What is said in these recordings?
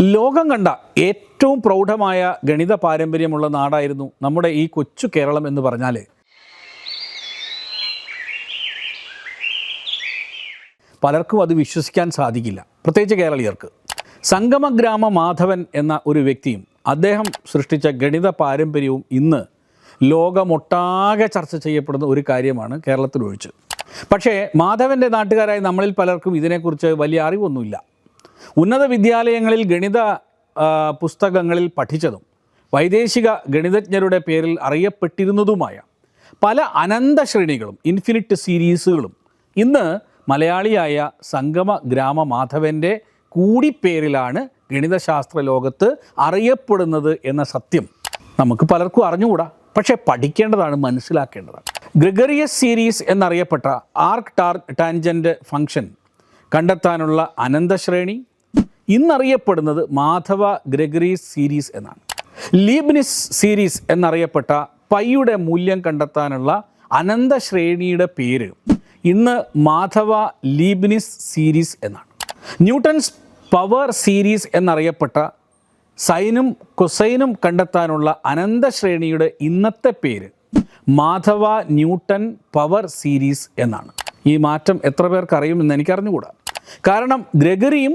ലോകം കണ്ട ഏറ്റവും പ്രൗഢമായ ഗണിത പാരമ്പര്യമുള്ള നാടായിരുന്നു നമ്മുടെ ഈ കൊച്ചു കേരളം എന്ന് പറഞ്ഞാൽ പലർക്കും അത് വിശ്വസിക്കാൻ സാധിക്കില്ല. പ്രത്യേകിച്ച് കേരളീയർക്ക്. സംഗമഗ്രാമ മാധവൻ എന്ന ഒരു വ്യക്തിയും അദ്ദേഹം സൃഷ്ടിച്ച ഗണിത പാരമ്പര്യവും ഇന്ന് ലോകമൊട്ടാകെ ചർച്ച ചെയ്യപ്പെടുന്ന ഒരു കാര്യമാണ് കേരളത്തിൽ ഒഴിച്ച് പക്ഷേ മാധവന്റെ നാട്ടുകാരായ നമ്മളിൽ പലർക്കും ഇതിനെക്കുറിച്ച് വലിയ അറിവൊന്നുമില്ല. ഉന്നത വിദ്യാലയങ്ങളിൽ ഗണിത പുസ്തകങ്ങളിൽ പഠിച്ചതും വൈദേശിക ഗണിതജ്ഞരുടെ പേരിൽ അറിയപ്പെട്ടിരുന്നതുമായ പല അനന്ത ശ്രേണികളും ഇൻഫിനിറ്റ് സീരീസുകളും ഇന്ന് മലയാളിയായ സംഗമ ഗ്രാമ മാധവന്റെ കൂടിപ്പേരിലാണ് ഗണിതശാസ്ത്ര ലോകത്ത് അറിയപ്പെടുന്നത് എന്ന സത്യം നമുക്ക് പലർക്കും അറിഞ്ഞുകൂടാ. പക്ഷേ പഠിക്കേണ്ടതാണ് മനസ്സിലാക്കേണ്ടതാണ്. ഗ്രിഗറിയസ് സീരീസ് എന്നറിയപ്പെട്ട ആർക്ക് ടാർ ടാൻജന്റ് ഫംഗ്ഷൻ കണ്ടെത്താനുള്ള അനന്തശ്രേണി. ഇന്നറിയപ്പെടുന്നത് മാധവ ഗ്രഗറീസ് സീരീസ് എന്നാണ്. ലീബ്നിസ് സീരീസ് എന്നറിയപ്പെട്ട പൈയുടെ മൂല്യം കണ്ടെത്താനുള്ള അനന്തശ്രേണിയുടെ പേര് ഇന്ന് മാധവ ലീബ്നിസ് സീരീസ് എന്നാണ്. ന്യൂട്ടൺസ് പവർ സീരീസ് എന്നറിയപ്പെട്ട സൈനും കൊസൈനും കണ്ടെത്താനുള്ള അനന്തശ്രേണിയുടെ ഇന്നത്തെ പേര് മാധവ ന്യൂട്ടൺ പവർ സീരീസ് എന്നാണ്. ഈ മാറ്റം എത്ര പേർക്ക് അറിയുമെന്ന് എനിക്കറിഞ്ഞുകൂടാ. കാരണം ഗ്രഗറിയും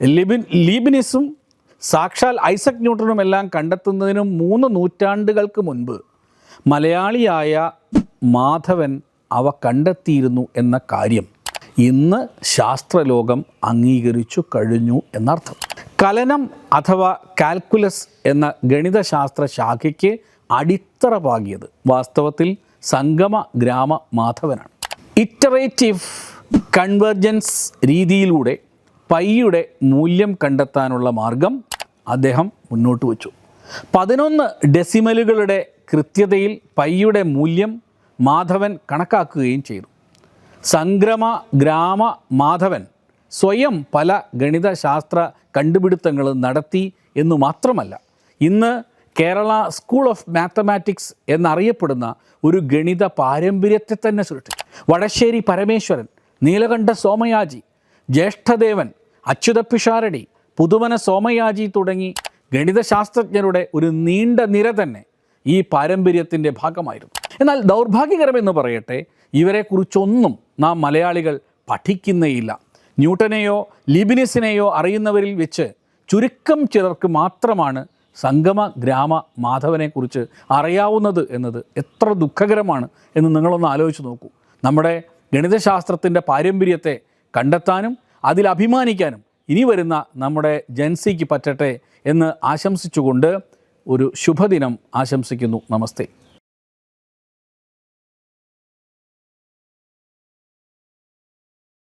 ലിബിൻ ലീബിനിസും സാക്ഷാൽ ഐസക് ന്യൂട്ടനും എല്ലാം കണ്ടെത്തുന്നതിനും മൂന്ന് നൂറ്റാണ്ടുകൾക്ക് മുൻപ് മലയാളിയായ മാധവൻ അവ കണ്ടെത്തിയിരുന്നു എന്ന കാര്യം ഇന്ന് ശാസ്ത്രലോകം അംഗീകരിച്ചു കഴിഞ്ഞു എന്നർത്ഥം. കലനം അഥവാ കാൽക്കുലസ് എന്ന ഗണിതശാസ്ത്ര ശാഖയ്ക്ക് അടിത്തറ പാകിയത് വാസ്തവത്തിൽ സംഗമ ഗ്രാമ മാധവനാണ്. ഇറ്ററേറ്റീവ് കൺവെർജൻസ് രീതിയിലൂടെ പൈയുടെ മൂല്യം കണ്ടെത്താനുള്ള മാർഗം അദ്ദേഹം മുന്നോട്ട് വച്ചു. പതിനൊന്ന് ഡെസിമലുകളുടെ കൃത്യതയിൽ പൈയുടെ മൂല്യം മാധവൻ കണക്കാക്കുകയും ചെയ്തു. സംഗ്രമ ഗ്രാമ മാധവൻ സ്വയം പല ഗണിതശാസ്ത്ര കണ്ടുപിടുത്തങ്ങൾ നടത്തി എന്നു മാത്രമല്ല ഇന്ന് കേരള സ്കൂൾ ഓഫ് മാത്തമാറ്റിക്സ് എന്നറിയപ്പെടുന്ന ഒരു ഗണിത പാരമ്പര്യത്തെ തന്നെ സൃഷ്ടിച്ചു. വടശ്ശേരി പരമേശ്വരൻ നീലകണ്ഠ സോമയാജി ജ്യേഷ്ഠദേവൻ അച്യുതപ്പിഷാരടി പുതുമന സോമയാജി തുടങ്ങി ഗണിതശാസ്ത്രജ്ഞരുടെ ഒരു നീണ്ട നിര തന്നെ ഈ പാരമ്പര്യത്തിന്റെ ഭാഗമായിരുന്നു. എന്നാൽ ദൗർഭാഗ്യകരമെന്ന് പറയട്ടെ ഇവരെക്കുറിച്ചൊന്നും നാം മലയാളികൾ പഠിക്കുന്നേയില്ല. ന്യൂട്ടനെയോ ലിബിനിസിനെയോ അറിയുന്നവരിൽ വെച്ച് ചുരുക്കം ചിലർക്ക് മാത്രമാണ് സംഗമ ഗ്രാമ മാധവനെക്കുറിച്ച് അറിയാവുന്നത് എന്നത് എത്ര ദുഃഖകരമാണ് എന്ന് നിങ്ങളൊന്ന് ആലോചിച്ച് നോക്കൂ. നമ്മുടെ ഗണിതശാസ്ത്രത്തിന്റെ പാരമ്പര്യത്തെ കണ്ടെത്താനും അതിൽ അഭിമാനിക്കാനും ഇനി വരുന്ന നമ്മുടെ ജൻസിക്ക് പറ്റട്ടെ എന്ന് ആശംസിച്ചുകൊണ്ട് ഒരു ശുഭദിനം ആശംസിക്കുന്നു. നമസ്തേ.